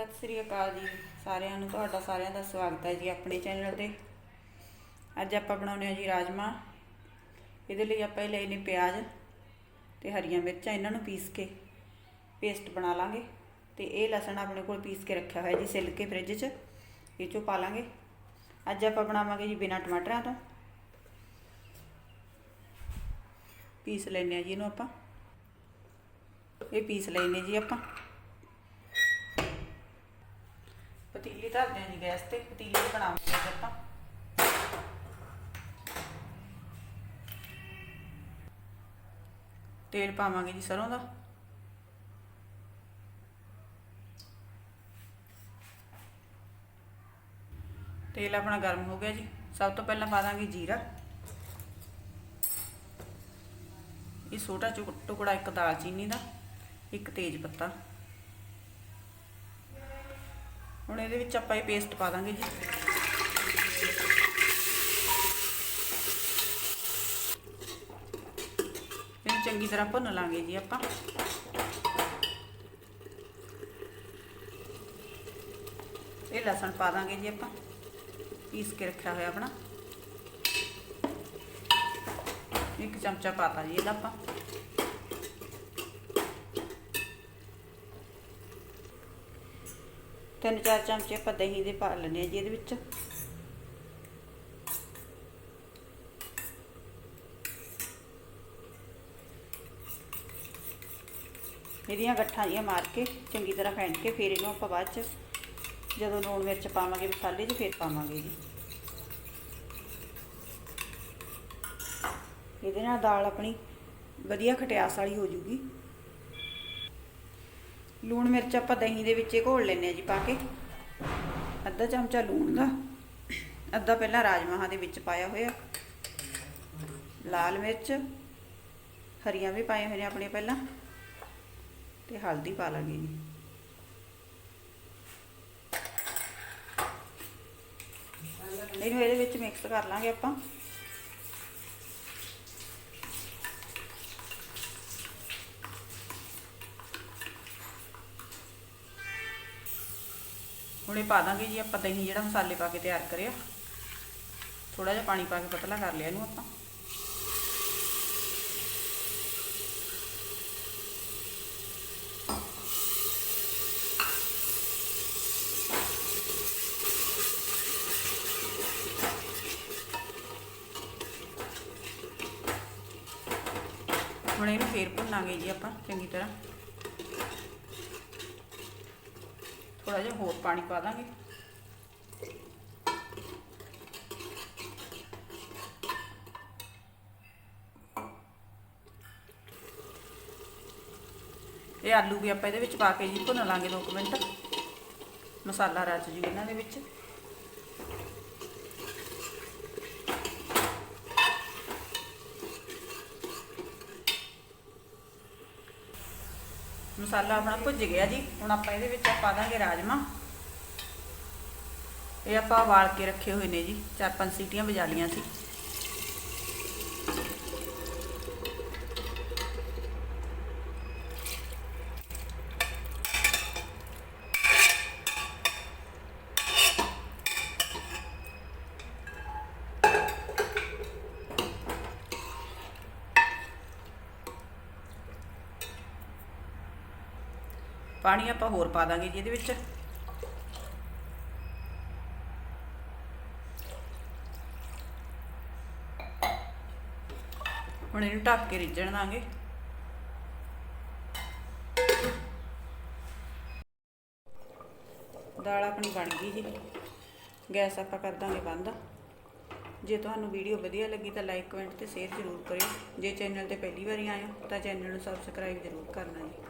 ਸਤਿ ਸ੍ਰੀ ਅਕਾਲ ਜੀ ਸਾਰਿਆਂ ਨੂੰ, ਤੁਹਾਡਾ ਸਾਰਿਆਂ ਦਾ ਸਵਾਗਤ ਹੈ ਜੀ ਆਪਣੇ ਚੈਨਲ ਤੇ। ਅੱਜ ਆਪਾਂ ਬਣਾਉਨੇ ਆ ਜੀ ਰਾਜਮਾ। ਇਹਦੇ ਲਈ ਆਪਾਂ ਇਹ ਲਏ ਨੇ ਪਿਆਜ਼ ਤੇ ਹਰੀਆਂ ਮਿਰਚਾਂ, ਇਹਨਾਂ ਨੂੰ ਪੀਸ ਕੇ ਪੇਸਟ ਬਣਾ ਲਾਂਗੇ ਤੇ ਇਹ ਲਸਣ ਆਪਣੇ ਕੋਲ ਪੀਸ ਕੇ ਰੱਖਿਆ ਹੋਇਆ ਜੀ, ਸਿੱਲ ਕੇ ਫ੍ਰਿਜ 'ਚ, ਇਹ 'ਚੋਂ ਪਾ ਲਾਂਗੇ। ਅੱਜ ਆਪਾਂ ਬਣਾਵਾਂਗੇ ਜੀ ਬਿਨਾਂ ਟਮਾਟਰਾਂ ਤੋਂ। ਪੀਸ ਲੈਨੇ ਆ ਜੀ ਇਹਨੂੰ ਆਪਾਂ। ਇਹ ਪੀਸ ਲੈਨੇ ਜੀ ਆਪਾਂ। ਪਤੀਲੀ ਧਰਦੇ ਹਾਂ ਜੀ ਗੈਸ ਤੇ, ਪਤੀਲੀ ਤੇ ਬਣਾਵਾਂਗੇ ਅੱਜ ਆਪਾਂ ਤੇਲ ਪਾਵਾਂਗੇ ਜੀ ਸਰੋਂ ਦਾ। ਤੇਲ ਆਪਣਾ ਗਰਮ ਹੋ ਗਿਆ ਜੀ। ਸਭ ਤੋਂ ਪਹਿਲਾਂ ਪਾ ਦਾਂਗੇ ਜੀਰਾ। ਇਹ ਛੋਟਾ ਟੁਕੜਾ ਇੱਕ ਦਾਲਚੀਨੀ ਦਾ, ਇੱਕ ਤੇਜ ਪੱਤਾ। ਹੁਣ ਇਹਦੇ ਵਿੱਚ ਆਪਾਂ ਇਹ ਪੇਸਟ ਪਾ ਦਾਂਗੇ ਜੀ। ਇਹਨੂੰ ਚੰਗੀ ਤਰ੍ਹਾਂ ਭੁੰਨ ਲਾਂਗੇ ਜੀ ਆਪਾਂ। ਇਹ ਲਸਣ ਪਾ ਦਾਂਗੇ ਜੀ ਆਪਾਂ। ਪੀਸ ਕੇ ਰੱਖਿਆ ਹੋਇਆ ਆਪਣਾ। ਇੱਕ ਚਮਚਾ ਪਾਤਾ ਜੀ ਇਹਦਾ ਆਪਾਂ। ਤਿੰਨ ਚਾਰ ਚਮਚੇ ਆਪਾਂ ਦਹੀਂ ਦੇ ਪਾ ਲੈਣੇ ਆ ਜੀ ਇਹਦੇ ਵਿੱਚ। ਇਹਦੀਆਂ ਗੱਠਾਂ ਜੀਆਂ ਮਾਰ ਕੇ ਚੰਗੀ ਤਰ੍ਹਾਂ ਫੈਂਟ ਕੇ ਫਿਰ ਇਹਨੂੰ ਆਪਾਂ ਬਾਅਦ ਚ ਜਦੋਂ ਲੂਣ ਮਿਰਚ ਪਾਵਾਂਗੇ ਮਸਾਲੇ 'ਚ ਫਿਰ ਪਾਵਾਂਗੇ ਜੀ। ਇਹਦੇ ਨਾਲ ਦਾਲ ਆਪਣੀ ਵਧੀਆ ਖਟਿਆਸ ਵਾਲੀ ਹੋ ਜੂਗੀ। ਲੂਣ ਮਿਰਚ ਆਪਾਂ ਦਹੀਂ ਦੇ ਵਿੱਚ ਘੋਲ ਲੈਨੇ ਆ ਜੀ ਪਾ ਕੇ। ਅੱਧਾ ਚਮਚਾ ਲੂਣ ਦਾ। ਅੱਧਾ ਪਹਿਲਾਂ ਰਾਜਮਾਹਾਂ ਦੇ ਵਿੱਚ ਪਾਇਆ ਹੋਇਆ। ਲਾਲ ਮਿਰਚ। ਹਰੀਆਂ ਵੀ ਪਾਏ ਹੋਏ ਨੇ ਆਪਣੇ ਪਹਿਲਾਂ। ਤੇ ਹਲਦੀ ਪਾ ਲਾਂਗੇ ਜੀ। ਇਹਨੂੰ ਇਹਦੇ ਵਿੱਚ ਮਿਕਸ ਕਰ ਲਾਂਗੇ ਆਪਾਂ। ਹੁਣ ਇਹ ਪਾ ਦਾਂਗੇ ਜੀ, ਆਪਾਂ ਦਹੀਂ ਜਿਹੜਾ ਮਸਾਲੇ ਪਾ ਕੇ ਤਿਆਰ ਕਰਿਆ। ਥੋੜਾ ਜਿਹਾ ਪਾਣੀ ਪਾ ਕੇ ਪਤਲਾ ਕਰ ਲਿਆ ਇਹਨੂੰ ਆਪਾਂ। ਹੁਣ ਇਹਨੂੰ ਫੇਰ ਭੁੰਨਾਂਗੇ ਜੀ ਆਪਾਂ, ਚੰਗੀ ਤਰ੍ਹਾਂ। ਥੋੜਾ ਜਿਹਾ ਹੋਰ ਪਾਣੀ ਪਾ ਦਾਂਗੇ। ਇਹ ਆਲੂ ਵੀ ਆਪਾਂ ਇਹਦੇ ਵਿੱਚ ਪਾ ਕੇ ਜੀ ਭੁੰਨ ਲਾਂਗੇ 2 ਮਿੰਟ। ਮਸਾਲਾ ਰਚ ਜੂ ਇਹਨਾਂ ਦੇ ਵਿੱਚ। ਮਸਾਲਾ ਆਪਣਾ ਭੁੱਜ ਗਿਆ ਜੀ। ਹੁਣ ਆਪਾਂ ਇਹਦੇ ਵਿੱਚ ਪਾ ਦਾਂਗੇ ਰਾਜਮਾ। ਇਹ ਆਪਾਂ ਵਾਲ ਕੇ ਰੱਖੇ ਹੋਏ ਨੇ ਜੀ। ਚਾਰ ਪੰਜ ਸੀਟੀਆਂ ਵਜਾ ਲੀਆਂ ਸੀ। ਪਾਣੀ ਆਪਾਂ ਹੋਰ ਪਾ ਦਾਂਗੇ ਜੀ ਇਹਦੇ ਵਿੱਚ। ਹੁਣ ਇਹਨੂੰ ਢੱਕ ਕੇ ਰਿੱਝਣ ਦਾਂਗੇ। ਦਾਲ ਆਪਣੀ ਬਣ ਗਈ ਜੀ। ਗੈਸ ਆਪਾਂ ਕਰ ਦਾਂਗੇ ਬੰਦ। ਜੇ ਤੁਹਾਨੂੰ ਵੀਡੀਓ ਵਧੀਆ ਲੱਗੀ ਤਾਂ ਲਾਈਕ, ਕਮੈਂਟ ਤੇ ਸ਼ੇਅਰ ਜ਼ਰੂਰ ਕਰਿਓ। ਜੇ ਚੈਨਲ ਤੇ ਪਹਿਲੀ ਵਾਰੀ ਆਏ ਹੋ ਤਾਂ ਚੈਨਲ ਨੂੰ ਸਬਸਕ੍ਰਾਈਬ ਜ਼ਰੂਰ ਕਰਨਾ ਜੀ।